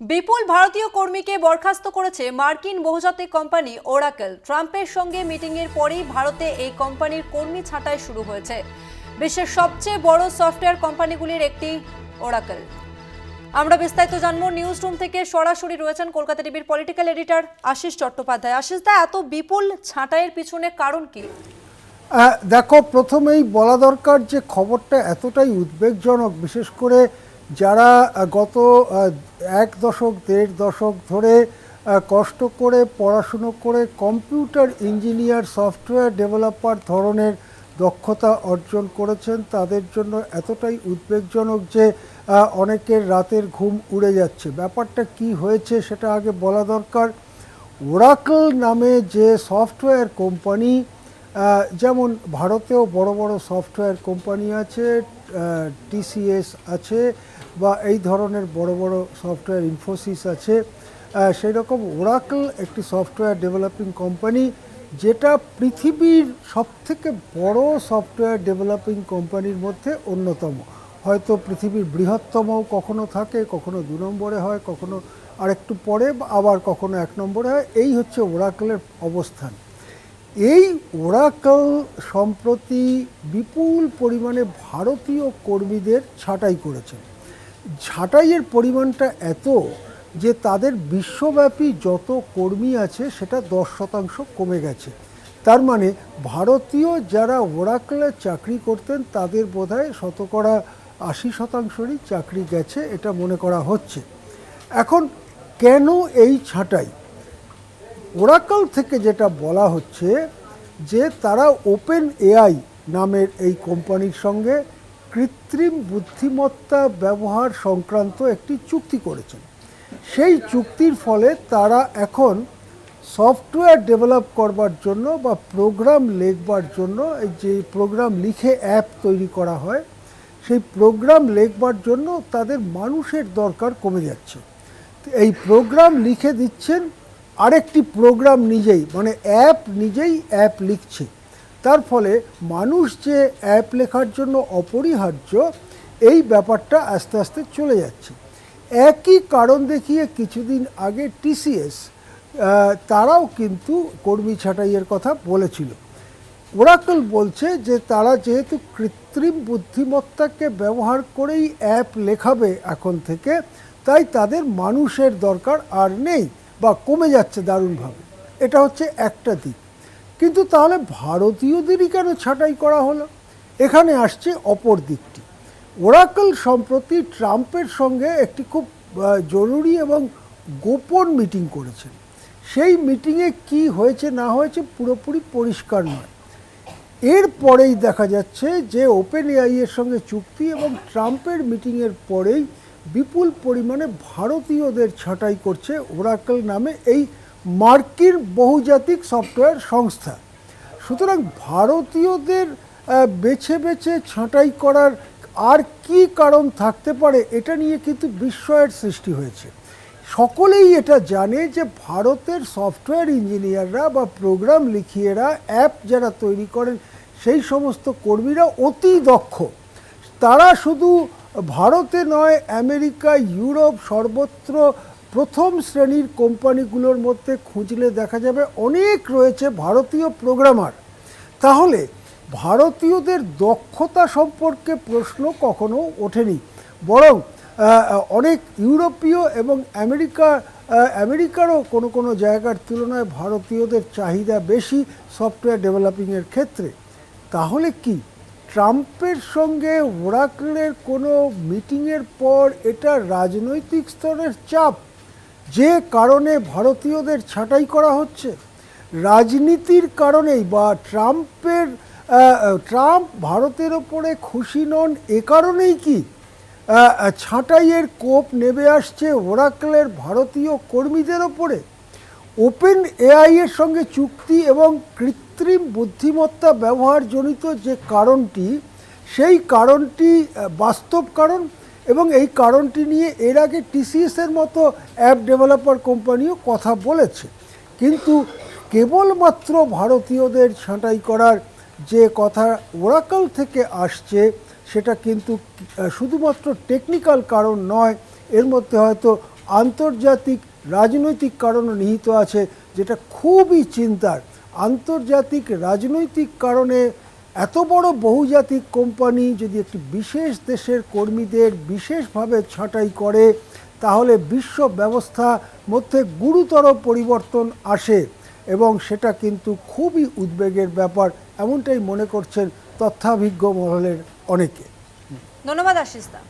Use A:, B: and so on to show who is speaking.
A: বিপুল ভারতীয় কর্মীকে বরখাস্ত করেছে মার্কিন বহুজাতিক কোম্পানি ওরাকেল। ট্রাম্পের সঙ্গে মিটিংয়ের পরেই ভারতে এই কোম্পানির কর্মী ছাঁটাই শুরু হয়েছে। বিশ্বের সবচেয়ে বড় সফটওয়্যার কোম্পানিগুলির একটি ওরাকেল। আমরা বিস্তারিত জানব নিউজ রুম থেকে। সরাসরি রয়েছেন কলকাতা টিভির পলিটিক্যাল এডিটর আশিস চট্টোপাধ্যায়। আশিস দা, এত বিপুল ছাঁটাইয়ের পিছনে কারণ কি?
B: দেখো, প্রথমেই বলা দরকার যে খবরটা এতটাই উদ্বেগজনক, বিশেষ করে যারা গত এক দশক, দেড় দশক ধরে কষ্ট করে পড়াশুনো করে কম্পিউটার ইঞ্জিনিয়ার, সফটওয়্যার ডেভেলপার ধরনের দক্ষতা অর্জন করেছেন, তাদের জন্য এতটাই উদ্বেগজনক যে অনেকের রাতের ঘুম উড়ে যাচ্ছে। ব্যাপারটা কি হয়েছে সেটা আগে বলা দরকার। ওরাকল নামে যে সফটওয়্যার কোম্পানি যেমন ভারতেও বড় বড় সফটওয়্যার কোম্পানি আছে টিসিএস আছে বা এই ধরনের বড় বড় সফটওয়্যার ইনফোসিস আছে সেই রকম ওরাকল একটি সফটওয়্যার ডেভেলপিং কোম্পানি যেটা পৃথিবীর সবথেকে বড় সফটওয়্যার ডেভেলপিং কোম্পানির মধ্যে অন্যতম। হয়তো পৃথিবীর বৃহত্তমও কখনো থাকে, কখনো দু নম্বরে হয়, কখনো আরেকটু পরে আবার কখনো এক নম্বরে হয়। এই হচ্ছে ওরাকলের অবস্থান। এই ওরাকল সম্প্রতি বিপুল পরিমাণে ভারতীয় কর্মীদের ছাঁটাই করেছে। ছাঁটাইয়ের পরিমাণটা এত যে তাদের বিশ্বব্যাপী যত কর্মী আছে, সেটা দশ শতাংশ কমে গেছে। তার মানে ভারতীয় যারা ওরাকলে চাকরি করতেন, তাদের বোধহয় শতকরা আশি শতাংশরই চাকরি গেছে, এটা মনে করা হচ্ছে। এখন কেন এই ছাঁটাই ওরাকল থেকে যেটা বলা হচ্ছে যে তারা ওপেন এআই নামের এই কোম্পানির সঙ্গে কৃত্রিম বুদ্ধিমত্তা ব্যবহার সংক্রান্ত একটি চুক্তি করেছেন। সেই চুক্তির ফলে তারা এখন সফটওয়্যার ডেভেলপ করবার জন্য বা প্রোগ্রাম লেখবার জন্য যে প্রোগ্রাম লিখে অ্যাপ তৈরি করা হয়, সেই প্রোগ্রাম লেখবার জন্য তাদের মানুষের দরকার কমে যাচ্ছে। এই প্রোগ্রাম লিখে দিচ্ছেন আরেকটি প্রোগ্রাম নিজেই মানে অ্যাপ নিজেই অ্যাপ লিখছে। তার ফলে মানুষ যে অ্যাপ লেখার জন্য অপরিহার্য, এই ব্যাপারটা আস্তে আস্তে চলে যাচ্ছে। একই কারণ দেখিয়ে কিছুদিন আগে টিসিএস তারাও কিন্তু কর্মী ছাঁটাইয়ের কথা বলেছিল। ওরাকল বলছে যে তারা যেহেতু কৃত্রিম বুদ্ধিমত্তাকে ব্যবহার করেই অ্যাপ লেখাবে এখন থেকে, তাই তাদের মানুষের দরকার আর নেই বা কমে যাচ্ছে দারুণভাবে। এটা হচ্ছে একটা দিক। কিন্তু তাহলে ভারতীয়দেরই কেন ছাঁটাই করা হলো? এখানে আসছে অপর দিকটি। ওরাকল সম্প্রতি ট্রাম্পের সঙ্গে একটি খুব জরুরি এবং গোপন মিটিং করেছেন। সেই মিটিংয়ে কি হয়েছে না হয়েছে পুরোপুরি পরিষ্কার নয়। এরপরেই দেখা যাচ্ছে যে ওপেন এআই এর সঙ্গে চুক্তি এবং ট্রাম্পের মিটিংয়ের পরেই বিপুল পরিমাণে ভারতীয়দের ছাঁটাই করছে ওরাকল নামে এই মার্কিন বহুজাতিক সফটওয়্যার সংস্থা। সুতরাং ভারতীয়দের বেছে বেছে ছাঁটাই করার আর কি কারণ থাকতে পারে এটা নিয়ে কিন্তু বিস্ময়ের সৃষ্টি হয়েছে। সকলেই এটা জানে যে ভারতের সফটওয়্যার ইঞ্জিনিয়াররা বা প্রোগ্রাম লিখিয়েরা, অ্যাপ যারা তৈরি করেন, সেই সমস্ত কর্মীরা অতি দক্ষ। তারা শুধু ভারতে নয়, আমেরিকা, ইউরোপ সর্বত্র প্রথম শ্রেণির কোম্পানিগুলোর মধ্যে খুঁজলে দেখা যাবে অনেক রয়েছে ভারতীয় প্রোগ্রামার তাহলে ভারতীয়দের দক্ষতা সম্পর্কে প্রশ্ন কখনো ওঠেনি। বরং অনেক ইউরোপীয় এবং আমেরিকা আমেরিকারও কোনো কোনো জায়গার তুলনায় ভারতীয়দের চাহিদা বেশি সফটওয়্যার ডেভেলপিংয়ের ক্ষেত্রে। তাহলে কি ট্রাম্পের সঙ্গে ওরাকলের কোনো মিটিংয়ের পর এটা রাজনৈতিক স্তরের চাপ যে কারণে ভারতীয়দের ছাঁটাই করা হচ্ছে, রাজনীতির কারণেই বা ট্রাম্পের ট্রাম্প ভারতের ওপরে খুশি নন এ কারণেই কি ছাঁটাইয়ের কোপ নেমে আসছে ওরাকলের ভারতীয় কর্মীদের ওপরে? ওপেন এআই এর সঙ্গে চুক্তি এবং কৃত্রিম বুদ্ধিমত্তা ব্যবহারজনিত যে কারণটি, সেই কারণটি বাস্তব কারণ এবং এই কারণটি নিয়ে এর আগে টিসিএস এর মতো অ্যাপ ডেভেলপার কোম্পানিও কথা বলেছে। কিন্তু কেবলমাত্র ভারতীয়দের ছাঁটাই করার যে কথা ওরাকল থেকে আসছে, সেটা কিন্তু শুধুমাত্র টেকনিক্যাল কারণ নয়, এর মধ্যে হয়তো আন্তর্জাতিক রাজনৈতিক কারণও নিহিত আছে, যেটা খুবই চিন্তার। আন্তর্জাতিক রাজনৈতিক কারণে এত বড় বহুজাতিক কোম্পানি যদি একটি বিশেষ দেশের কর্মীদের বিশেষভাবে ছাঁটাই করে, তাহলে বিশ্ব ব্যবস্থা মধ্যে গুরুতর পরিবর্তন আসে এবং সেটা কিন্তু খুবই উদ্বেগের ব্যাপার, এমনটাই মনে করছেন তথ্যাভিজ্ঞ মহলের অনেকে।
A: ধন্যবাদ আশিস দা।